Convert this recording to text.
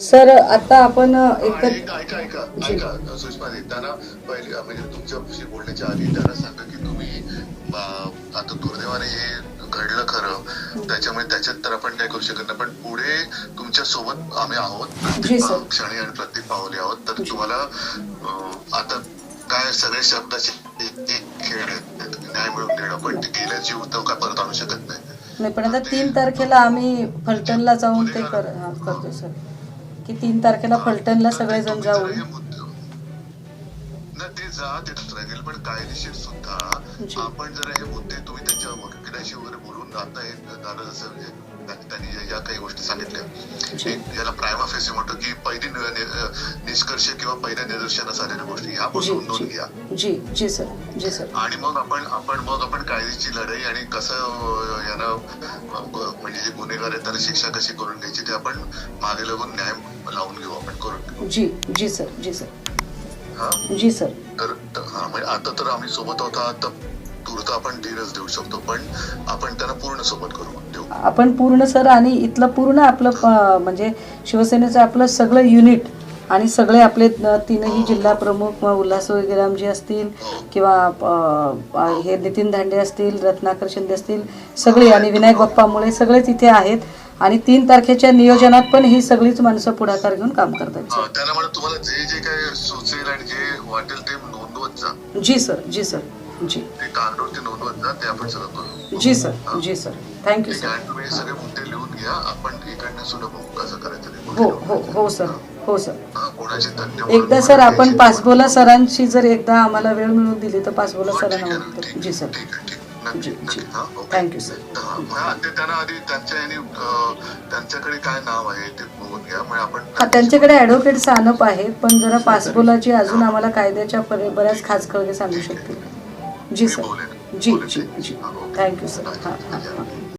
Sir आता आपण ऐका ऐका ऐका सुषमाजी त्यांना पहिले म्हणजे तुमच्याशी बोलण्याच्या आधी त्यांना सांगा की तुम्ही आता दुर्दैवाने हे घडलं खरं. त्याच्यामुळे त्याच्यात तर आपण काय करू शकत नाही. पण पुढे तुमच्यासोबत आम्ही आहोत. प्रत्येक क्षणी आणि प्रत्येक पावले आहोत. तर तुम्हाला आता काय सगळे शब्दाचे खेळ न्याय मिळवून देणं पण गेल्या जीव तर काय परत आणू शकत नाही. नाही पण आता तीन तारखेला आम्ही फलटणला जाऊन ते कर करतो सर. की तीन तारखेला फलटणला सगळेजण जाऊन. ते जा ते राहील पण कायदेशीर सुद्धा. आपण जर हे मुद्दे तुम्ही त्यांच्या वकिलाशी वगैरे बोलून आता हे झालं जसं त्या- त्यांनी या- काही गोष्टी सांगितल्या. याला प्रायमा फेसी निष्कर्ष किंवा पहिल्या निदर्शनास आलेल्या गोष्टी ह्या जी नोंदवून घ्या. जी जी सर जी सर. आणि मग आपण आपण मग आपण कायद्याची लढाई आणि कसं यानं म्हणजे जे गुन्हेगार आहेत त्याला शिक्षा कशी करून घ्यायची ते आपण मागे लागून न्याय लावून घेऊ आपण करून जी जी सर जी सर. हा? जी सर. तर हा म्हणजे आता तर आम्ही सोबत आहोत आता तूर्त आपण धीरच देऊ शकतो पण आपण त्यांना पूर्ण सोबत करू देऊ. आपण पूर्ण सर आणि इथलं पूर्ण आपलं म्हणजे शिवसेनेचं आपलं सगळं युनिट आणि सगळे आपले तीनही जिल्हा प्रमुख मग उल्हास वगैरे असतील किंवा हे नितीन दांडे असतील रत्नाकर शिंदे असतील सगळे आणि विनायक बाप्पामुळे सगळेच इथे आहेत. आणि तीन तारखेच्या नियोजनात पण ही सगळीच माणसं पुढाकार घेऊन काम करतात. हा, म्हणा तुम्हाला जे जे काय सुचेल आणि जे वाटेल ते नोंदवत जा. जी सर जी सर जी. ते नोंदवत जा ते आपण सगळं करू जी सर जी सर. थँक्यू सर तुम्ही हे सगळे मुद्दे लिहून घ्या. आपण इकडनं सुद्धा कसं करायचं ते हो हो हो सर. हो सर. एकदा सर आपण पासबोला सरांची जर एकदा आम्हाला वेळ मिळवून दिली तर पासबोला सरांना जी सर. थँक्यू सर त्यांना आधी त्यांच्या त्यांच्याकडे काय नाव आहे ते बघून घ्या. आपण हा त्यांच्याकडे ॲडव्होकेट सानप आहेत पण जरा पासबोलाची अजून आम्हाला कायद्याच्या बऱ्याच खास सांगू शकतील. जी सर. जी जी. जी. थँक्यू सर हां हां.